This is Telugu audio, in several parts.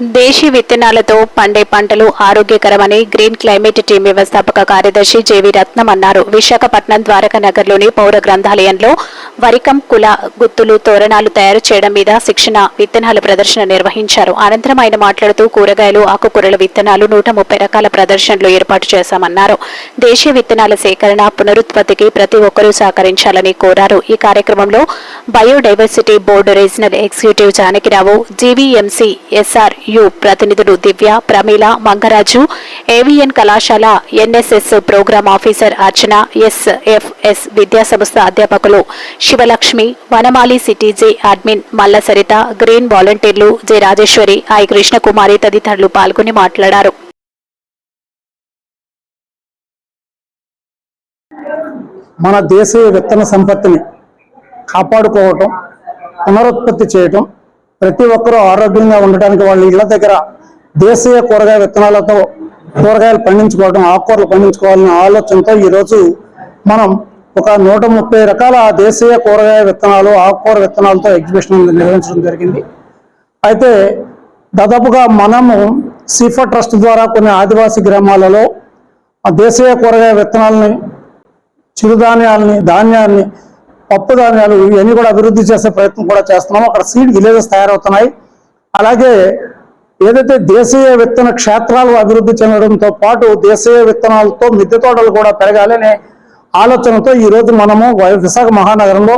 దేశీ విత్తనాలతో పండే పంటలు ఆరోగ్యకరమని గ్రీన్ క్లైమేట్ టీం వ్యవస్థాపక కార్యదర్శి జేవి రత్నం అన్నారు. విశాఖపట్నం ద్వారకా నగర్లోని పౌర గ్రంథాలయంలో వరికం కుల గుత్తులు తోరణాలు తయారు చేయడం మీద శిక్షణ విత్తనాల ప్రదర్శన నిర్వహించారు. అనంతరం ఆయన మాట్లాడుతూ కూరగాయలు ఆకుకూరల విత్తనాలు నూట ముప్పై రకాల ప్రదర్శనలు ఏర్పాటు చేశామన్నారు. దేశీయ విత్తనాల సేకరణ పునరుత్పత్తికి ప్రతి ఒక్కరూ సహకరించాలని కోరారు. ఈ కార్యక్రమంలో biodiversity board regional executive Janakirao GVMC SR U ప్రతినిధులు దివ్య ప్రమీల మంగరాజు ఏవిఎన్ కళాశాల NSS program officer Archana SFS విద్యాసంస్థ అధ్యాపకులు Sivalakshmi Vanamali CTG admin Malla Saritha green వాలంటీర్లు జె రాజేశ్వరి ఐ కృష్ణకుమారి తదితరులు పాల్గొని మాట్లాడారు. మన దేశీయ విత్తన సంపత్తిని కాపాడుకోవటం పునరుత్పత్తి చేయటం ప్రతి ఒక్కరూ ఆరోగ్యంగా ఉండటానికి వాళ్ళ ఇళ్ళ దగ్గర దేశీయ కూరగాయ విత్తనాలతో కూరగాయలు పండించుకోవడం ఆకుకూరలు పండించుకోవాలనే ఆలోచనతో ఈరోజు మనం ఒక నూట ముప్పై రకాల దేశీయ కూరగాయ విత్తనాలు ఆకుకూర విత్తనాలతో ఎగ్జిబిషన్ నిర్వహించడం జరిగింది. అయితే దాదాపుగా మనము సిఫా ట్రస్ట్ ద్వారా కొన్ని ఆదివాసీ గ్రామాలలో ఆ దేశీయ కూరగాయ విత్తనాలని చిరుధాన్యాలని ధాన్యాన్ని పప్పు ధాన్యాలు ఇవన్నీ కూడా అభివృద్ధి చేసే ప్రయత్నం కూడా చేస్తున్నాము. అక్కడ సీడ్ విలేజెస్ తయారవుతున్నాయి. అలాగే ఏదైతే దేశీయ విత్తన క్షేత్రాలు అభివృద్ధి చెందడంతో పాటు దేశీయ విత్తనాలతో మిద్దె తోటలు కూడా పెరగాలి అనే ఆలోచనతో ఈరోజు మనము వై- విశాఖ మహానగరంలో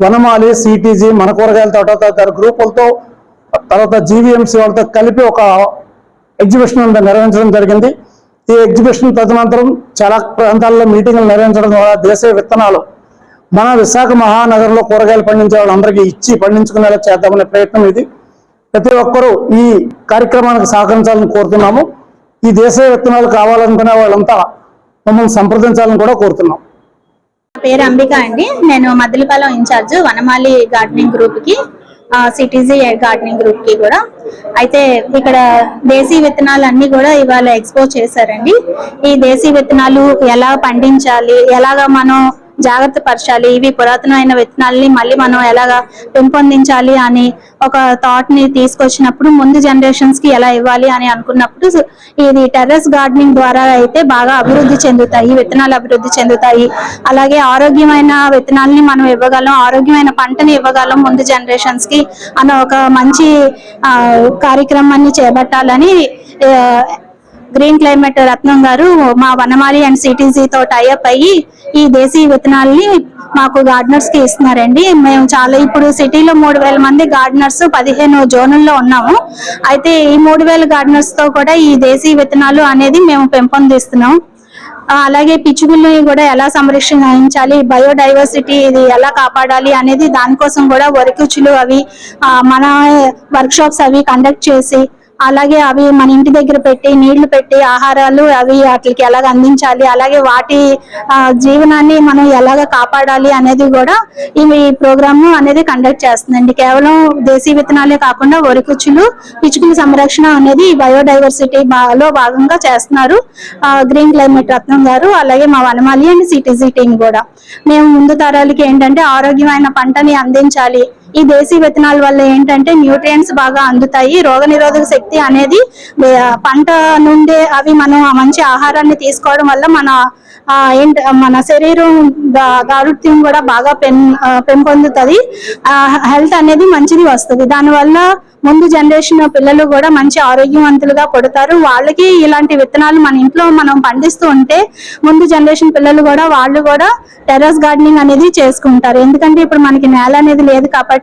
వనమాలి సిటీజీ మన కూరగాయల తోట తదితర గ్రూపులతో తర్వాత జీవీఎంసీ వాళ్ళతో కలిపి ఒక ఎగ్జిబిషన్ నిర్వహించడం జరిగింది. ఈ ఎగ్జిబిషన్ తదనంతరం చాలా ప్రాంతాల్లో మీటింగ్లు నిర్వహించడం ద్వారా దేశీయ విత్తనాలు మన విశాఖ మహానగరంలో కూరగాయలు పండించే వాళ్ళందరికీ ఇచ్చి పండించుకునేలా చేద్దామనే ప్రయత్నం ఇది. ప్రతి ఒక్కరూ ఈ కార్యక్రమానికి సహకరించాలని కోరుతున్నాము. ఈ దేశీయ విత్తనాలు కావాలనుకునే వాళ్ళంతా మమ్మల్ని సంప్రదించాలని కూడా కోరుతున్నాం. నా పేరు అంబిక అండి. నేను మద్దిలపాలెం ఇన్ఛార్జ్ వనమాలి గార్డెనింగ్ గ్రూప్కి సిటీజీ గార్డెనింగ్ గ్రూప్కి కూడా. అయితే ఇక్కడ దేశీ విత్తనాలు అన్ని కూడా ఇవాళ ఎక్స్పోజ్ చేశారండి. ఈ దేశీ విత్తనాలు ఎలా పండించాలి? ఎలాగా మనం జాగ్రత్త పరచాలి. ఇవి పురాతనమైన విత్తనాలని మళ్ళీ మనం ఎలాగా పెంపొందించాలి అని ఒక థాట్ని తీసుకొచ్చినప్పుడు ముందు జనరేషన్స్కి ఎలా ఇవ్వాలి అని అనుకున్నప్పుడు ఇది టెర్రస్ గార్డెనింగ్ ద్వారా అయితే బాగా అభివృద్ధి చెందుతాయి విత్తనాలు అభివృద్ధి చెందుతాయి. అలాగే ఆరోగ్యమైన విత్తనాలని మనం ఇవ్వగలం ఆరోగ్యమైన పంటని ఇవ్వగలం ముందు జనరేషన్స్కి అన్న ఒక మంచి ఆ, కార్యక్రమాన్ని చేపట్టాలని గ్రీన్ క్లైమేట్ రత్నం గారు మా వనమాలి అండ్ సిటీజీ తో టైఅప్ అయ్యి ఈ దేశీ విత్తనాల్ని మాకు గార్డెనర్స్కి ఇస్తున్నారండి. మేము చాలా ఇప్పుడు సిటీలో మూడు వేల మంది గార్డెనర్స్ పదిహేను జోనుల్లో ఉన్నాము. అయితే ఈ మూడు వేల గార్డెనర్స్తో కూడా ఈ దేశీ విత్తనాలు అనేది మేము పెంపొందిస్తున్నాం. అలాగే పిచ్చుగుల్ని కూడా ఎలా సంరక్షించాలి బయోడైవర్సిటీ ఇది ఎలా కాపాడాలి అనేది దానికోసం కూడా వరకుచులు అవి మన వర్క్ షాప్స్ అవి కండక్ట్ చేసి అలాగే అవి మన ఇంటి దగ్గర పెట్టి నీళ్ళు పెట్టి ఆహారాలు అవి వాటికి ఎలాగ అందించాలి అలాగే వాటి జీవనాన్ని మనం ఎలాగ కాపాడాలి అనేది కూడా ఈ ప్రోగ్రామ్ అనేది కండక్ట్ చేస్తుందండి. కేవలం దేశీ విత్తనాలే కాకుండా వరికుచ్చులు పిచ్చుకుల సంరక్షణ అనేది ఈ బయోడైవర్సిటీ లో భాగంగా చేస్తున్నారు. గ్రీన్ క్లైమేట్ రత్నం గారు అలాగే మా వనమాలి అండ్ సిటీజీ టీం కూడా. మేము ముందు తరాలకి ఏంటంటే ఆరోగ్యమైన పంటని అందించాలి. ఈ దేశీ విత్తనాల వల్ల ఏంటంటే న్యూట్రియంట్స్ బాగా అందుతాయి. రోగ నిరోధక శక్తి అనేది పంట నుండే అవి మనం మంచి ఆహారాన్ని తీసుకోవడం వల్ల మన ఏంటి మన శరీరం గారుత్యం కూడా బాగా పెం ఆ, పెంపొందుతుంది. హెల్త్ అనేది మంచిది వస్తుంది. దానివల్ల ముందు జనరేషన్ పిల్లలు కూడా మంచి ఆరోగ్యవంతులుగా పుడతారు. వాళ్ళకి ఇలాంటి విత్తనాలు మన ఇంట్లో మనం పండిస్తూ ఉంటే ముందు జనరేషన్ పిల్లలు కూడా వాళ్ళు కూడా టెర్రస్ గార్డెనింగ్ అనేది చేసుకుంటారు. ఎందుకంటే ఇప్పుడు మనకి నేల అనేది లేదు కాబట్టి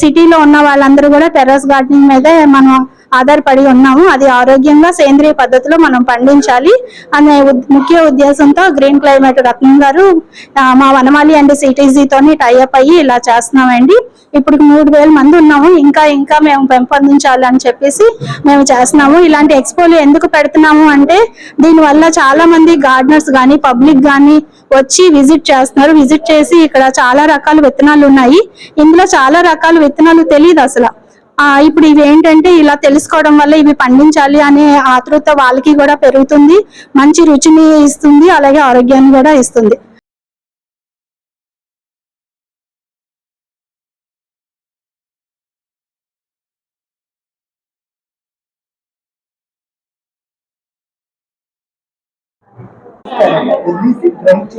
సిటీలో ఉన్న వాళ్ళందరూ కూడా టెర్రస్ గార్డెనింగ్ మీద మనం ఆధారపడి ఉన్నాము. అది ఆరోగ్యంగా సేంద్రియ పద్ధతిలో మనం పండించాలి అనే ముఖ్య ఉద్దేశంతో గ్రీన్ క్లైమేట్ రత్నం గారు మా వనమాలి అండ్ సిటీజీ టైఅప్ అయ్యి ఇలా చేస్తున్నామండి. ఇప్పుడు మూడు వేల మంది ఉన్నాము ఇంకా ఇంకా మేము పెంపొందించాలి అని చెప్పేసి మేము చేస్తున్నాము. ఇలాంటి ఎక్స్పోలు ఎందుకు పెడుతున్నాము అంటే దీనివల్ల చాలా మంది గార్డెనర్స్ కానీ పబ్లిక్ కానీ వచ్చి విజిట్ చేస్తున్నారు. విజిట్ చేసి ఇక్కడ చాలా రకాల విత్తనాలు ఉన్నాయి. ఇందులో చాలా రకాల విత్తనాలు తెలియదు అసలు. ఇప్పుడు ఇవి ఏంటంటే ఇలా తెలుసుకోవడం వల్ల ఇవి పండించాలి అనే ఆతృత వాళ్ళకి కూడా పెరుగుతుంది. మంచి రుచిని ఇస్తుంది అలాగే ఆరోగ్యాన్ని కూడా ఇస్తుంది.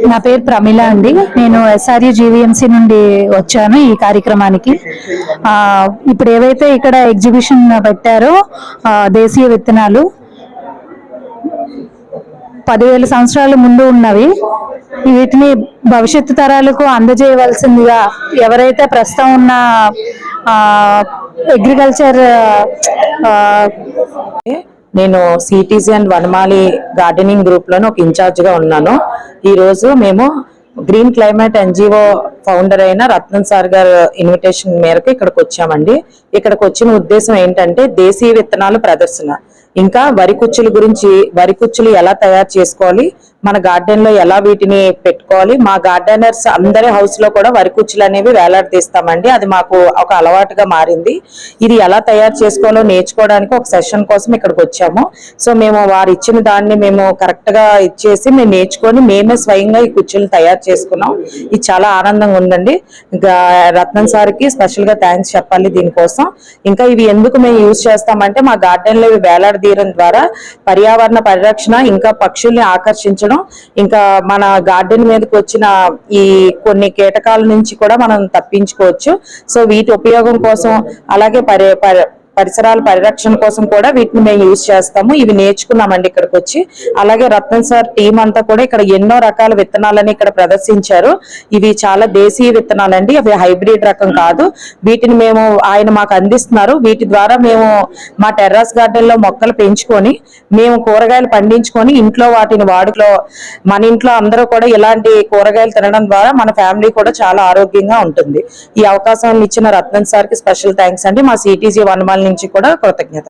నా పేరు ప్రమిళ అండి. నేను ఎస్ఆర్యు జీవీఎంసీ నుండి వచ్చాను ఈ కార్యక్రమానికి. ఇప్పుడు ఏవైతే ఇక్కడ ఎగ్జిబిషన్ పెట్టారో దేశీయ విత్తనాలు పదివేల సంవత్సరాల ముందు ఉన్నవి. వీటిని భవిష్యత్తు తరాలకు అందజేయవలసిందిగా ఎవరైతే ప్రస్తుతం ఉన్న అగ్రికల్చర్ నేను సిటీసీ అండ్ వనమాలి గార్డెనింగ్ గ్రూప్లోని ఒక ఇన్ఛార్జ్గా ఉన్నాను. ఈరోజు మేము గ్రీన్ క్లైమేట్ ఎన్జిఓ ఫౌండర్ అయిన రత్నం సార్ గారు ఇన్విటేషన్ మేరకు ఇక్కడికి వచ్చామండి. ఇక్కడికి వచ్చిన ఉద్దేశం ఏంటంటే దేశీయ విత్తనాలు ప్రదర్శన. ఇంకా వరి కుచ్చుల గురించి వరి కుచ్చులు ఎలా తయారు చేసుకోవాలి మన గార్డెన్లో ఎలా వీటిని పెట్టుకోవాలి? మా గార్డెనర్స్ అందరి హౌస్లో కూడా వరి కుచ్చులు అనేవి వేలాడదీస్తామండి. అది మాకు ఒక అలవాటుగా మారింది. ఇది ఎలా తయారు చేసుకోవాలో నేర్చుకోవడానికి ఒక సెషన్ కోసం ఇక్కడికి వచ్చాము. సో మేము వారు ఇచ్చిన దాన్ని మేము కరెక్ట్గా ఇచ్చేసి మేము నేర్చుకొని మేమే స్వయంగా ఈ కుర్చీలు తయారు చేసుకున్నాం. ఇది చాలా ఆనందంగా ఉందండి. ఇంకా రత్నం సార్కి స్పెషల్గా థ్యాంక్స్ చెప్పాలి దీనికోసం. ఇంకా ఇవి ఎందుకు మేము యూజ్ చేస్తామంటే మా గార్డెన్లో ఇవి వేలాడదీయడం ద్వారా పర్యావరణ పరిరక్షణ ఇంకా పక్షుల్ని ఆకర్షించడం ఇంకా మన గార్డెన్ మీదకి వచ్చిన ఈ కొన్ని కీటకాల నుంచి కూడా మనం తప్పించుకోవచ్చు. సో వీటి ఉపయోగం కోసం అలాగే పరి పరి- పరిసరాల పరిరక్షణ కోసం కూడా వీటిని మేము యూజ్ చేస్తాము. ఇవి నేర్చుకున్నామండి ఇక్కడికి వచ్చి అలాగే రత్నం సార్ టీం అంతా కూడా ఇక్కడ ఎన్నో రకాల విత్తనాలని ఇక్కడ ప్రదర్శించారు. ఇవి చాలా దేశీయ విత్తనాలండి. అవి హైబ్రిడ్ రకం కాదు. వీటిని మేము ఆయన మాకు అందిస్తున్నారు. వీటి ద్వారా మేము మా టెర్రస్ గార్డెన్లో మొక్కలు పెంచుకొని మేము కూరగాయలు పండించుకొని ఇంట్లో వాటిని వాడుకలో మన ఇంట్లో అందరూ కూడా ఇలాంటి కూరగాయలు తినడం ద్వారా మన ఫ్యామిలీ కూడా చాలా ఆరోగ్యంగా ఉంటుంది. ఈ అవకాశం ఇచ్చిన రత్నం సార్కి స్పెషల్ థ్యాంక్స్ అండి. మా సిటీజీ వనమాల నుంచి కూడా కృతజ్ఞత.